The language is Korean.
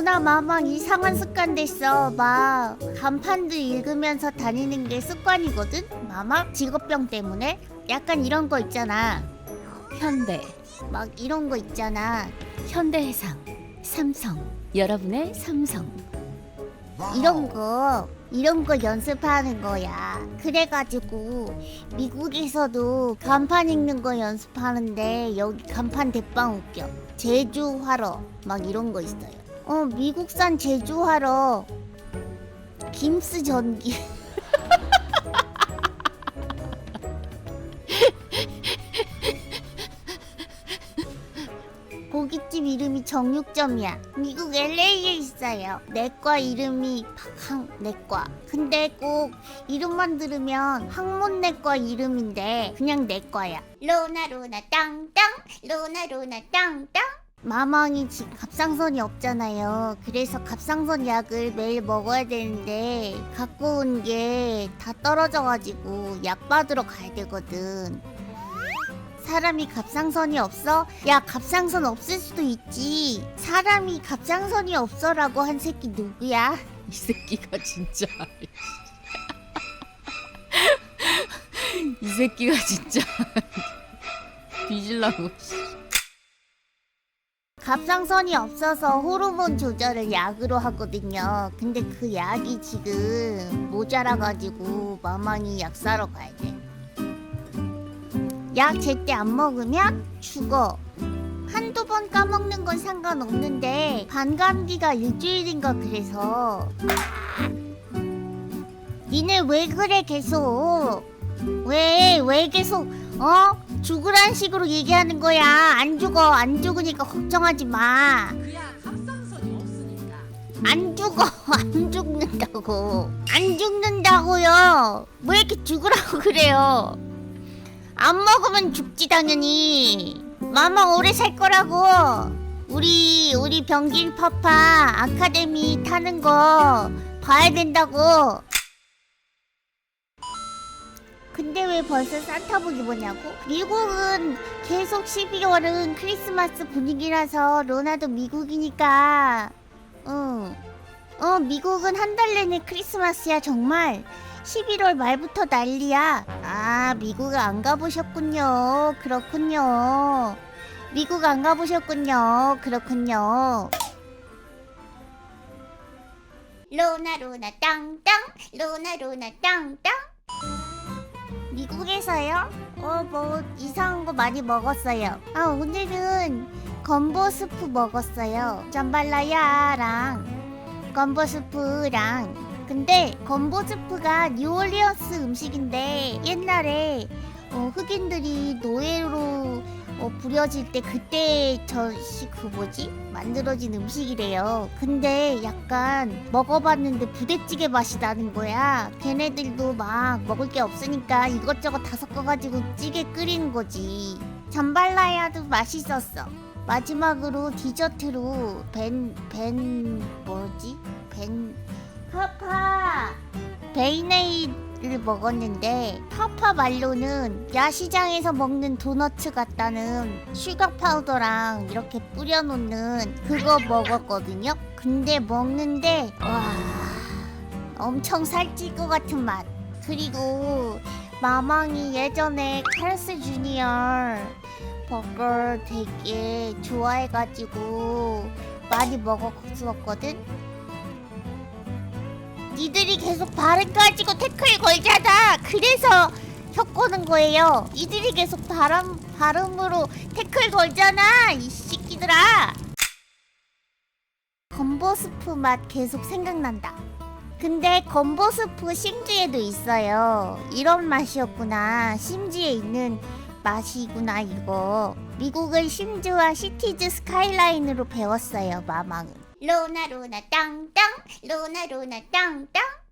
로나 마망 이상한 습관 됐어. 막 간판도 읽으면서 다니는 게 습관이거든. 마망 직업병 때문에 약간 이런 거 있잖아. 현대, 막 이런 거 있잖아. 현대해상, 삼성, 여러분의 삼성. 이런 거 이런 거 연습하는 거야. 그래가지고 미국에서도 간판 읽는 거 연습하는데 여기 간판 대빵 웃겨. 제주 화러 막 이런 거 있어요. 어 미국산 제주화러 김스 전기. 고깃집 이름이 정육점이야. 미국 LA에 있어요. 내과 이름이 박항 내과. 근데 꼭 이름만 들으면 항문내과 이름인데 그냥 내과야. 로나 로나 땅땅 로나 로나 땅땅. 마망이 지금 갑상선이 없잖아요. 그래서 갑상선 약을 매일 먹어야 되는데 갖고 온 게 다 떨어져가지고 약 받으러 가야 되거든. 사람이 갑상선이 없어? 야 갑상선 없을 수도 있지 사람이 갑상선이 없어라고 한 새끼 누구야? 이 새끼가 진짜. 이 새끼가 진짜. 뒤질라고. 갑상선이 없어서 호르몬 조절을 약으로 하거든요. 근데 그 약이 지금 모자라가지고 마망이 약 사러 가야 돼 약 제때 안 먹으면 죽어. 한두 번 까먹는 건 상관없는데 반감기가 일주일인가 그래서. 니네 왜 그래 계속? 왜 왜 계속 어 죽으란 식으로 얘기하는 거야. 안 죽어. 안 죽으니까 걱정하지 그야 갑상선이 없으니까. 죽어. 안 죽는다고. 안 죽는다고요. 왜 이렇게 죽으라고 그래요? 안 먹으면 죽지 당연히. 마마 오래 살 거라고. 우리 우리 병길 파파 아카데미 타는 거 봐야 된다고 근데 왜 벌써 산타복 입었냐고? 미국은 계속 12월은 크리스마스 분위기라서 로나도 미국이니까. 응. 어 미국은 한 달 내내 크리스마스야 정말. 11월 말부터 난리야. 아 미국 안 가보셨군요. 그렇군요. 미국 안 가보셨군요. 그렇군요. 로나 로나 땅땅. 로나 로나 땅땅 미국에서요? 어, 뭐, 이상한 거 많이 먹었어요. 아, 오늘은 건버스프 먹었어요. 잠발라야랑 건버스프랑. 근데 건버스프가 뉴올리언스 음식인데 옛날에 어, 흑인들이 노예로 어, 부려질 때 그때 저시 그 뭐지 만들어진 음식이래요. 근데 약간 먹어봤는데 부대찌개 맛이 나는 거야. 걔네들도 막 먹을 게 없으니까 이것저것 다 섞어가지고 찌개 끓이는 거지. 잠발라야도 맛있었어. 마지막으로 디저트로 벤 벤 뭐지 벤 파파 베이네이 를 먹었는데 파파 말로는 야시장에서 먹는 도너츠 같다는 슈가 파우더랑 이렇게 뿌려놓는 그거 먹었거든요. 근데 먹는데 와 엄청 살찔 것 같은 맛. 그리고 마망이 예전에 카르스 주니어 버거 되게 좋아해가지고 많이 먹었었거든. 니들이 계속 발음 가지고 태클 걸잖아. 그래서 혀 꼬는 거예요. 니들이 계속 발음 발음으로 태클 걸잖아. 이 새끼들아. 건버스프 맛 계속 생각난다. 근데 건버스프 심지에도 있어요. 이런 맛이었구나. 심지에 있는 맛이구나 이거. 미국을 심즈와 시티즈 스카이라인으로 배웠어요. 마망은. 로나 로나 땅땅 로나 로나 땅땅